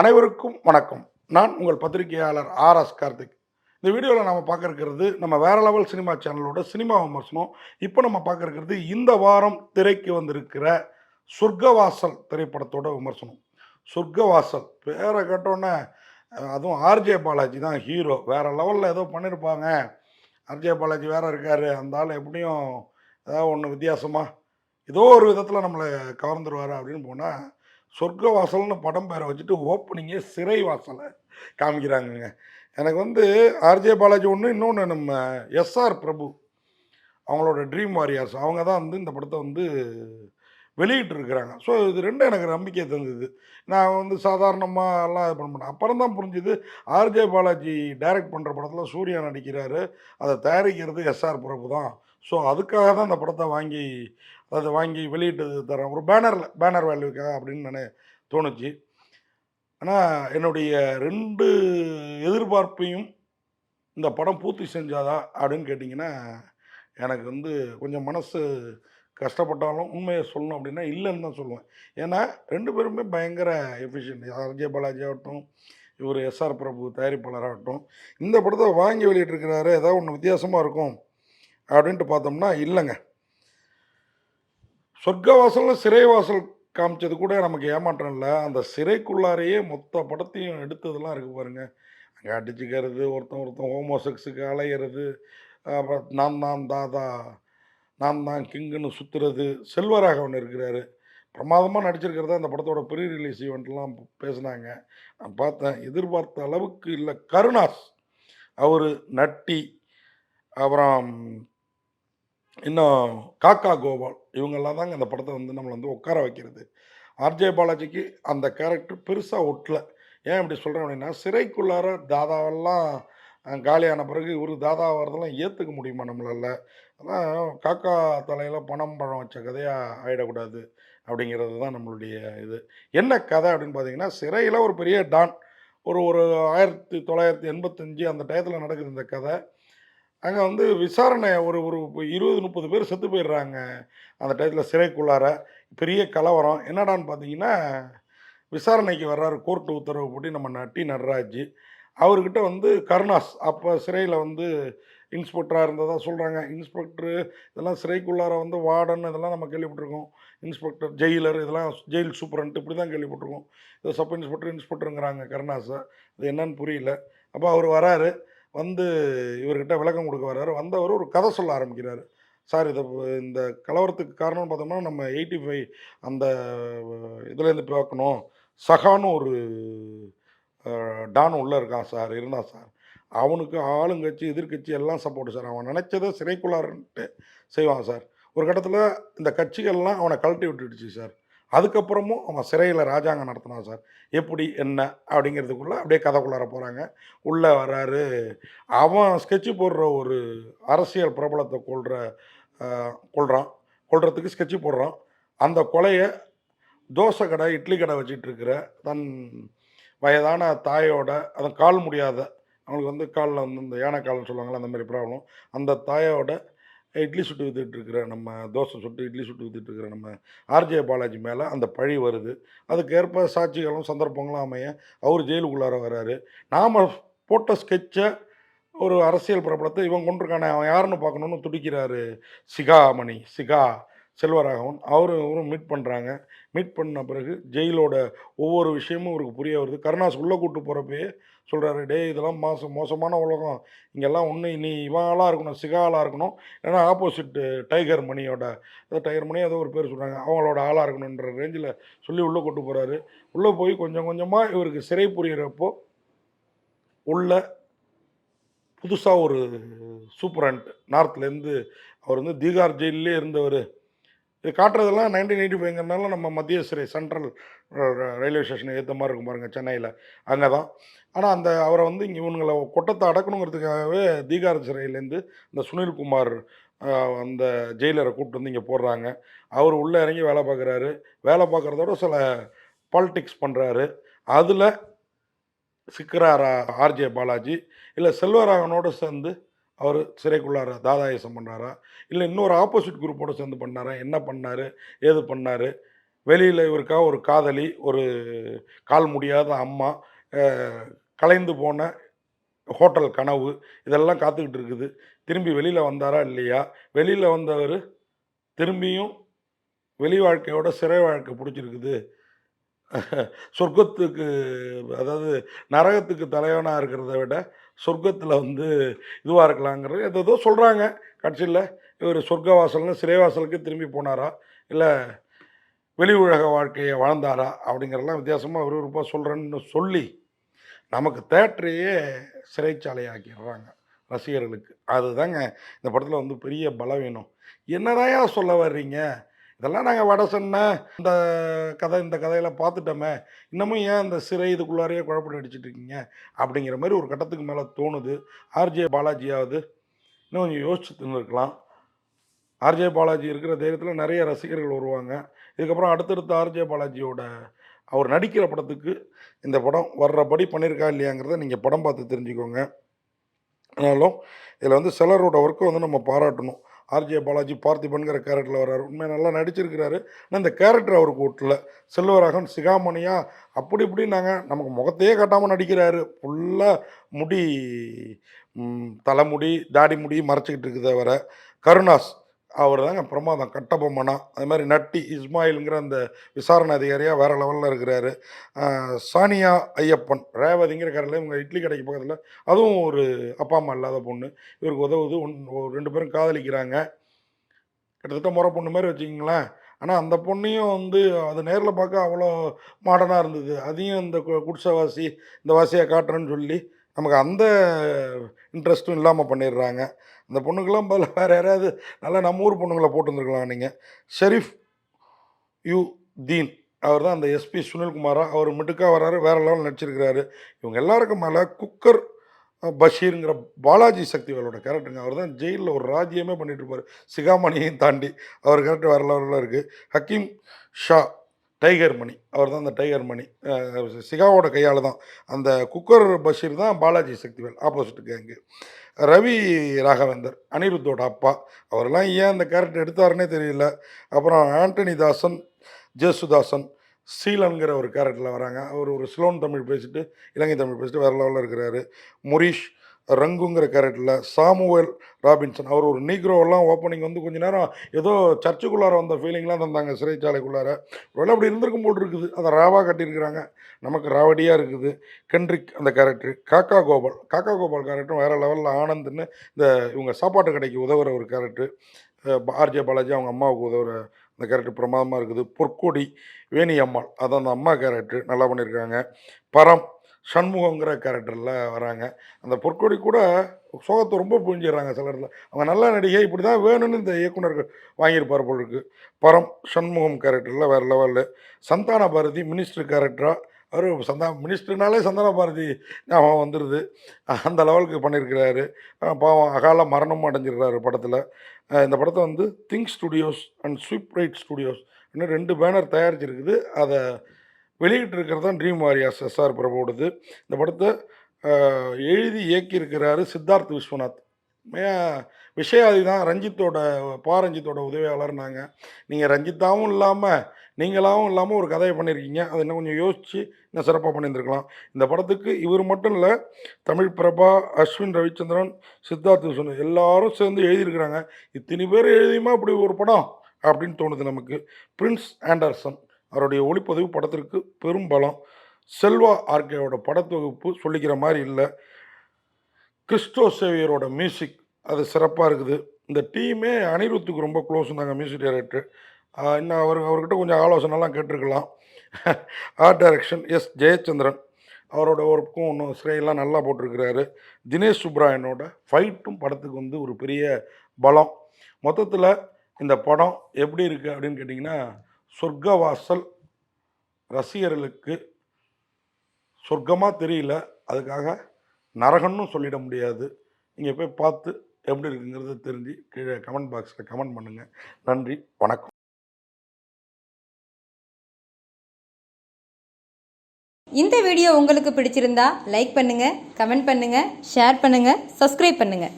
அனைவருக்கும் வணக்கம். நான் உங்கள் பத்திரிகையாளர் ஆர் எஸ் கார்த்திக். இந்த வீடியோவில் நம்ம பார்க்க இருக்கிறது நம்ம வேற லெவல் சினிமா சேனலோட சினிமா விமர்சனம். இப்போ நம்ம பார்க்க இருக்கிறது இந்த வாரம் திரைக்கு வந்திருக்கிற சொர்க்கவாசல் திரைப்படத்தோட விமர்சனம். சொர்க்கவாசல் பேரை கேட்டோன்னே அதுவும் ஆர்ஜே பாலாஜி தான் ஹீரோ வேற லெவலில் ஏதோ பண்ணியிருப்பாங்க ஆர்ஜே பாலாஜி வேற இருக்கார். அந்த ஆள் எப்படியும் ஏதாவது ஒன்று வித்தியாசமாக ஏதோ ஒரு விதத்தில் நம்மளை கவர்ந்துருவார் அப்படின்னு போனால் சொர்க்க வாசல்னு படம் பேரை வச்சுட்டு ஓப்பனிங்கே சிறை வாசலை காமிக்கிறாங்கங்க. எனக்கு வந்து ஆர்ஜே பாலாஜி ஒன்று இன்னொன்று நம்ம எஸ்ஆர் பிரபு அவங்களோட ட்ரீம் வாரியர்ஸ் அவங்க தான் வந்து இந்த படத்தை வந்து வெளியிட்டுருக்குறாங்க. ஸோ இது ரெண்டும் எனக்கு நம்பிக்கை தந்தது. நான் வந்து சாதாரணமாக எல்லாம் இது பண்ண மாட்டேன். அப்புறம் தான் புரிஞ்சுது ஆர்ஜே பாலாஜி டைரக்ட் பண்ணுற படத்தில் சூர்யா நடிக்கிறாரு அதை தயாரிக்கிறது எஸ்ஆர் பிரபு தான். ஸோ அதுக்காக தான் அந்த படத்தை வாங்கி அதை வாங்கி வெளியிட்டு தரேன் ஒரு பேனரில் பேனர் வேல்யூக்காக அப்படின்னு நான் தோணுச்சு. ஆனால் என்னுடைய ரெண்டு எதிர்பார்ப்பையும் இந்த படம் பூர்த்தி செஞ்சாதா அப்படின்னு கேட்டிங்கன்னா எனக்கு வந்து கொஞ்சம் மனசு கஷ்டப்பட்டாலும் உண்மையை சொல்லணும் அப்படின்னா இல்லைன்னு தான் சொல்லுவேன். ஏன்னா ரெண்டு பேருமே பயங்கர எஃபிஷியன்ட் ஆர்ஜே பாலாஜி ஆகட்டும் இவர் எஸ்ஆர் பிரபு தயாரிப்பாளராகட்டும் இந்த படத்தை வாங்கி வெளியிட்டிருக்கிறாரு. ஏதாவது ஒன்று வித்தியாசமாக இருக்கும். அப்படின்ட்டு பார்த்தோம்னா இல்லைங்க. சொர்க்கவாசலில் சிறைவாசல் காமிச்சது கூட நமக்கு ஏமாற்றம் இல்லை. அந்த சிறைக்குள்ளாரையே மொத்த படத்தையும் எடுத்ததெல்லாம் இருக்குது பாருங்க. அங்கே அடிச்சுக்கிறது ஒருத்தன் ஒருத்தன் ஹோமோசெக்ஸுக்கு அலையிறது அப்புறம் நான் தான் தாதா நான் தான் கிங்குன்னு சுற்றுறது செல்வராகவன் இருக்கிறாரு. பிரமாதமாக நடிச்சிருக்கிறத அந்த படத்தோட ப்ரீ ரிலீஸ் ஈவெண்ட்லாம் பேசினாங்க. நான் பார்த்தேன் எதிர்பார்த்த அளவுக்கு இல்லை. கருணாஸ் அவர் நட்டி அப்புறம் இன்னும் காக்கா கோபால் இவங்கெல்லாம் தாங்க அந்த படத்தை வந்து நம்மளை வந்து உட்கார வைக்கிறது. ஆர்ஜே பாலாஜிக்கு அந்த கேரக்டர் பெருசாக ஒட்டல. ஏன் இப்படி சொல்கிறேன் அப்படின்னா சிறைக்குள்ளார தாதாவெல்லாம் காலியான பிறகு இவர் தாதா வரதெல்லாம் ஏற்றுக்க முடியுமா நம்மளால? அதான் காக்கா தலையில் பணம் பழம் வச்ச கதையாக ஆகிடக்கூடாது அப்படிங்கிறது தான் நம்மளுடைய இது. என்ன கதை அப்படின்னு பார்த்தீங்கன்னா சிறையில் ஒரு பெரிய டான் ஒரு ஒரு ஆயிரத்தி தொள்ளாயிரத்தி எண்பத்தஞ்சு அந்த டயத்தில் நடக்குது இந்த கதை. அங்கே வந்து விசாரணை ஒரு ஒரு இருபது முப்பது பேர் செத்து போயிடுறாங்க. அந்த டயத்தில் சிறைக்குள்ளார. பெரிய கலவரம். என்னடான்னு பார்த்தீங்கன்னா விசாரணைக்கு வர்றாரு கோர்ட்டு உத்தரவு போட்டு நம்ம நட்டி நடராஜ். அவர்கிட்ட வந்து கருணாஸ் அப்போ சிறையில் வந்து இன்ஸ்பெக்டராக இருந்ததாக சொல்கிறாங்க இன்ஸ்பெக்டரு இதெல்லாம் சிறைக்குள்ளார வந்து வார்டன் இதெல்லாம் நம்ம கேள்விப்பட்டிருக்கோம். இன்ஸ்பெக்டர் ஜெயிலர் இதெல்லாம் ஜெயில் சூப்பரண்ட் இப்படி தான் கேள்விப்பட்டிருக்கோம். இது சப் இன்ஸ்பெக்டர் இன்ஸ்பெக்டருங்கிறாங்க கருணாஸை அது என்னன்னு புரியல. அப்போ அவர் வராரு. வந்து இவர்கிட்ட விளக்கம் கொடுக்க வர்றாரு. வந்தவர் ஒரு கதை சொல்ல ஆரம்பிக்கிறாரு. சார் இதை இந்த கலவரத்துக்கு காரணம்னு பார்த்தோம்னா நம்ம எயிட்டி ஃபைவ் அந்த இதுலேருந்து பார்க்கணும். சகான்னு ஒரு டான் உள்ளே இருக்கான் சார் இருந்தான் சார். அவனுக்கு ஆளுங்கட்சி எதிர்க்கட்சி எல்லாம் சப்போர்ட் சார். அவன் நினச்சதை சிறைக்குள்ளாருன்ட்டு செய்வான் சார். ஒரு கட்டத்தில் இந்த கட்சிகள்லாம் அவனை கழட்டி விட்டுடுச்சு சார். அதுக்கப்புறமும் அவன் சிறையில் ராஜாங்கம் நடத்தினான் சார். எப்படி என்ன அப்படிங்கிறதுக்குள்ளே அப்படியே கதைக்குள்ளார போகிறாங்க உள்ளே வராரு அவன் ஸ்கெட்சு போடுற ஒரு அரசியல் பிரபலத்தை கொள்கிற கொள்கிறான் கொள்றதுக்கு ஸ்கெட்சு போடுறான். அந்த கொலையை தோசை கடை இட்லி கடை வச்சிட்டு இருக்கிற தன் வயதான தாயோட அதன் கால் முடியாத அவங்களுக்கு வந்து காலில் வந்து இந்த யானை கால்னு சொல்லுவாங்கள்ல அந்த மாதிரி ப்ராப்ளம் அந்த தாயோட இட்லி சுட்டு வித்துட்டுருக்கிற நம்ம தோசை சுட்டு இட்லி சுட்டு வித்துட்டு இருக்கிற நம்ம ஆர்ஜே பாலாஜி மேலே அந்த பழி வருது. அதுக்கேற்ப சாட்சிகளும் சந்தர்ப்பங்களும் அமைய அவர் ஜெயிலுக்குள்ளார வராரு. நாம் போட்ட ஸ்கெட்சை ஒரு அரசியல் பிரபலத்தை இவன் கொண்டிருக்கானே அவன் யாருன்னு பார்க்கணுன்னு துடிக்கிறாரு சிகாமணி சிகா செல்வராகவன். அவரும் இவரும் மீட் பண்ணுறாங்க மீட் பண்ண பிறகு ஜெயிலோட ஒவ்வொரு விஷயமும் இவருக்கு புரிய வருது. கருணாஸ் உள்ளே கூட்டு போகிறப்பயே சொல்கிறாரு டே இதெல்லாம் மோசம் மோசமான உலகம். இங்கெல்லாம் ஒன்று நீ இவன் ஆளாக இருக்கணும் சிகா ஆளாக இருக்கணும். ஏன்னா ஆப்போசிட் டைகர் மணியோட ஏதோ டைகர் மணி ஏதோ ஒரு பேர் சொல்கிறாங்க அவங்களோட ஆளாக இருக்கணுன்ற ரேஞ்சில் சொல்லி உள்ளே கூட்டு போகிறாரு உள்ளே போய் கொஞ்சம் கொஞ்சமாக இவருக்கு சிறை புரியிறப்போ உள்ள புதுசாக ஒரு சூப்பரண்ட் நார்த்லேருந்து அவர் வந்து தீகார் ஜெயிலே இருந்தவர். இது காட்டுறதெல்லாம் நைன்டீன் எயிட்டி ஃபைவ்ங்கிறனால நம்ம மத்திய சிறை சென்ட்ரல் ரயில்வே ஸ்டேஷனுக்கு ஏற்ற மாதிரி இருக்கும் பாருங்கள் சென்னையில். அங்கே தான் ஆனால் அந்த அவரை வந்து இங்கே இவனுங்களை கொட்டத்தை அடக்கணுங்கிறதுக்காகவே தீகார் சிறையிலேருந்து இந்த சுனில்குமார் குமார் அந்த ஜெயிலரை கூப்பிட்டு வந்து இங்கே போடுறாங்க. அவர் உள்ளே இறங்கி வேலை பார்க்குறாரு. வேலை பார்க்குறதோட சில பாலிட்டிக்ஸ் பண்ணுறாரு அதில் சிக்கராரா ஆர்ஜே பாலாஜி இல்லை செல்வராகனோடு சேர்ந்து அவர் சிறைக்குள்ளார? தாதாயசம் பண்ணாரா இல்லை இன்னொரு ஆப்போசிட் குரூப்போடு சேர்ந்து பண்ணாரா? என்ன பண்ணார்? ஏது பண்ணார்? வெளியில் இவருக்காக ஒரு காதலி ஒரு கால் முடியாத அம்மா கலைந்து போன ஹோட்டல் கனவு இதெல்லாம் காத்துக்கிட்டு இருக்குது. திரும்பி வெளியில் வந்தாரா இல்லையா? வெளியில் வந்தவர் திரும்பியும் வெளி வாழ்க்கையோட சிறை வாழ்க்கை பிடிச்சிருக்குது. சொர்க்கத்துக்கு அதாவது நரகத்துக்கு தலைவனாக இருக்கிறத விட சொர்க்கத்தில் வந்து இதுவாக இருக்கலாங்கிறது எதோ சொல்கிறாங்க கட்சியில் இவர் சொர்க்க வாசல்னு சிறைவாசலுக்கு திரும்பி போனாரா? இல்லை வெளி உலக வாழ்க்கையை வாழ்ந்தாரா? அப்படிங்கிறலாம் வித்தியாசமாக விறுவிறுப்பாக சொல்கிறேன்னு சொல்லி நமக்கு தேட்டரையே சிறைச்சாலையாக்கிடுறாங்க ரசிகர்களுக்கு. அதுதாங்க இந்த படத்தில் வந்து பெரிய பலவீனம் என்னதாயா சொல்ல வர்றீங்க? இதெல்லாம் நாங்கள் வட சொன்ன. இந்த கதை இந்த கதையெல்லாம் பார்த்துட்டோமே. இன்னமும் ஏன் இந்த சிறை இதுக்குள்ளாரையே குழப்பம் அடிச்சுட்டு இருக்கீங்க அப்படிங்கிற மாதிரி ஒரு கட்டத்துக்கு மேலே தோணுது. ஆர்ஜே பாலாஜியாவது இன்னும் கொஞ்சம் யோசிச்சு இருக்கலாம். ஆர்ஜே பாலாஜி இருக்கிற தைரியத்தில் நிறைய ரசிகர்கள் வருவாங்க. இதுக்கப்புறம் அடுத்தடுத்த ஆர்ஜே பாலாஜியோட அவர் நடிக்கிற படத்துக்கு இந்த படம் வர்றபடி பண்ணியிருக்கா இல்லையாங்கிறத நீங்கள் படம் பார்த்து தெரிஞ்சுக்கோங்க. ஆனாலும் இதில் வந்து சிலரோட ஒர்க்கை வந்து நம்ம பாராட்டணும். ஆர்ஜே பாலாஜி பார்த்திபன்கிற கேரக்டரில் வர்றாரு. உண்மையாக நல்லா நடிச்சிருக்கிறாரு. ஆனால் இந்த கேரக்டர் அவருக்கு ஓட்டல செல்வராகவன் சிகாமணியா அப்படி இப்படி நாங்கள் நமக்கு முகத்தையே காட்டாமல் நடிக்கிறாரு. ஃபுல்லாக முடி தலைமுடி தாடி முடி மறைச்சிக்கிட்டு இருக்குது வர கருணாஸ் அவர் தாங்க பிரமாதம் கட்டபொம்மனா. அது மாதிரி நட்டி இஸ்மாயிலுங்கிற அந்த விசாரணை அதிகாரியாக வேறு லெவலில் இருக்கிறாரு. சானியா ஐயப்பன் ரேவதிங்கிற கரையில் இவங்க இட்லி கடைக்கு பக்கத்தில் அதுவும் ஒரு அப்பா அம்மா இல்லாத பொண்ணு. இவருக்கு உதவுது ஒன் ரெண்டு பேரும் காதலிக்கிறாங்க. கிட்டத்தட்ட முறை பொண்ணு மாதிரி வச்சுக்கிங்களேன். ஆனால் அந்த பொண்ணையும் வந்து அது நேரில் பார்க்க அவ்வளோ மாடர்னாக இருந்தது. அதையும் இந்த கு- குடிசைவாசி இந்த வாசியை காட்டுறேன்னு சொல்லி நமக்கு அந்த இன்ட்ரெஸ்ட்டும் இல்லாமல் பண்ணிடுறாங்க அந்த பொண்ணுக்கெல்லாம் பதில் வேறு யாராவது நல்லா நம்ம ஊர் பொண்ணுங்களை போட்டுருந்துருக்கலாம் நீங்கள் ஷெரீஃப் யூ தீன். அவர் தான் அந்த எஸ்பி சுனில்குமாரா. அவர் மிட்டுக்காக வர்றாரு வேற லெவல் நடிச்சிருக்கிறாரு. இவங்க எல்லாருக்கும் மேலே குக்கர் பஷீருங்கிற பாலாஜி சக்திவேலோட கேரக்டருங்க. அவர் தான் ஜெயிலில் ஒரு ராஜ்யமே பண்ணிட்டு இருப்பார் சிகாமணியையும் தாண்டி. அவர் கேரக்டர் வேறு லெவலில் இருக்குது ஹக்கீம் ஷா டைகர் மணி. அவர் தான் அந்த டைகர் மணி. சிகாவோட கையால் தான். அந்த குக்கர் பஷீர் தான் பாலாஜி சக்திவேல் ஆப்போசிட் கேங்கு. ரவி ராகவேந்தர் அனிருத்தோட அப்பா. அவரெல்லாம் ஏன் அந்த கேரக்டர் எடுத்தாருன்னே தெரியல. அப்புறம் ஆண்டனி தாசன் ஜேசுதாசன் சீலன்கிற ஒரு கேரக்டரில் வராங்க. அவர் ஒரு ஸ்லோன் தமிழ் பேசிட்டு இலங்கை தமிழ் பேசிட்டு வேறு லெவலில் இருக்கிறாரு. முரீஷ் ரங்குங்கிற கேரக்டரில் சாமுவேல் ராபின்சன். அவர் ஒரு நீக்ரோவெல்லாம் ஓப்பனிங் வந்து கொஞ்ச நேரம் ஏதோ சர்ச்சுக்குள்ளார வந்த ஃபீலிங்லாம் தந்தாங்க சிறைச்சாலைக்குள்ளார. ஒருவேளை அப்படி இருந்திருக்கும் போல் இருக்குது. அதை ராவாக கட்டியிருக்கிறாங்க. நமக்கு ராவடியாக இருக்குது. கென்ட்ரிக் அந்த கேரக்டர் காக்கா கோபால். காக்கா கோபால் கேரக்டரும் வேறு லெவலில் ஆனந்த்னு இந்த இவங்க சாப்பாட்டு கடைக்கு உதவுற ஒரு கேரக்டர் ஆர்ஜே பாலாஜி அவங்க அம்மாவுக்கு உதவுற அந்த கேரக்டர் பிரமாதமாக இருக்குது. பொற்கொடி வேணி அம்மாள். அது அந்த அம்மா கேரக்டர் நல்லா பண்ணியிருக்காங்க. பரம் சண்முகங்கிற கேரக்டரில் வராங்க. அந்த பொற்கொடி கூட சோகத்தை ரொம்ப புரிஞ்சிடுறாங்க இடத்துல. அவங்க நல்ல நடிகை இப்படி தான் வேணும்னு இந்த இயக்குனர்கள் வாங்கியிருப்பார் போல் இருக்கு பரம் சண்முகம் கேரக்டரில் வேறு லெவலில் சந்தான பாரதி மினிஸ்டர் கேரக்டராக அவர் சந்தா மினிஸ்டர்னாலே சந்தான பாரதி ஞாபகம் வந்துடுது அந்த லெவலுக்கு பண்ணியிருக்கிறாரு பாவம் அகால மரணமும் அடைஞ்சிருக்கிறாரு படத்தில். இந்த படத்தை வந்து Think Studios and Swipe Right Studios இன்னும் ரெண்டு பேனர் தயாரிச்சிருக்குது. அதை வெளியிட்டிருக்கிறது தான் ட்ரீம் வாரியாஸ் எஸ்ஆர் பிரபுவோடது இந்த படத்தை எழுதி இயக்கியிருக்கிறாரு சித்தார்த் விஸ்வநாத். மே- விஷயாதி தான் ரஞ்சித்தோட பா ரஞ்சித்தோட உதவியாளர்னாங்க நீங்கள் ரஞ்சித்தாவும் இல்லாமல் நீங்களாகவும் இல்லாமல் ஒரு கதையை பண்ணியிருக்கீங்க. அதை இன்னும் கொஞ்சம் யோசித்து இன்னும் சிறப்பாக பண்ணியிருந்துருக்கலாம். இந்த படத்துக்கு இவர் மட்டும் இல்லை தமிழ் பிரபா அஸ்வின் ரவிச்சந்திரன் சித்தார்த் விஸ்வநாத் எல்லாரும் சேர்ந்து எழுதியிருக்கிறாங்க. இத்தனை பேர் எழுதியுமா அப்படி ஒரு படம்? அப்படின்னு தோணுது நமக்கு. Prince Anderson. அவருடைய ஒளிப்பதிவு படத்திற்கு பெரும் பலம். செல்வா ஆர்கேவோட படத்தொகுப்பு சொல்லிக்கிற மாதிரி இல்லை. கிறிஸ்டோ சேவியரோட மியூசிக் அது சிறப்பாக இருக்குது. இந்த டீமே அனிருத்துக்கு ரொம்ப க்ளோஸ் இருந்தாங்க மியூசிக் டைரக்டர் இன்னும் அவர் அவர்கிட்ட கொஞ்சம் ஆலோசனைலாம் கேட்டிருக்கலாம். Art direction S Jayachandran. அவரோட ஒர்க்கும் ஒன்றும் ஸ்ரேயெல்லாம் நல்லா போட்டிருக்கிறாரு. தினேஷ் சுப்ராயனோட ஃபைட்டும் படத்துக்கு வந்து ஒரு பெரிய பலம். மொத்தத்தில் இந்த படம் எப்படி இருக்குது அப்படின்னு கேட்டிங்கன்னா சொர்க்கவாசல் ரசிகர்களுக்கு சொர்க்கமாக தெரியல. அதுக்காக நரகன்னும் சொல்லிட முடியாது. நீங்கள் போய் பார்த்து எப்படி இருக்குங்கிறத தெரிஞ்சு கீழே கமெண்ட் பாக்ஸில் கமெண்ட் பண்ணுங்கள் நன்றி வணக்கம். இந்த வீடியோ உங்களுக்கு பிடிச்சிருந்தா லைக் பண்ணுங்கள் கமெண்ட் பண்ணுங்கள் ஷேர் பண்ணுங்கள் சப்ஸ்கிரைப் பண்ணுங்கள்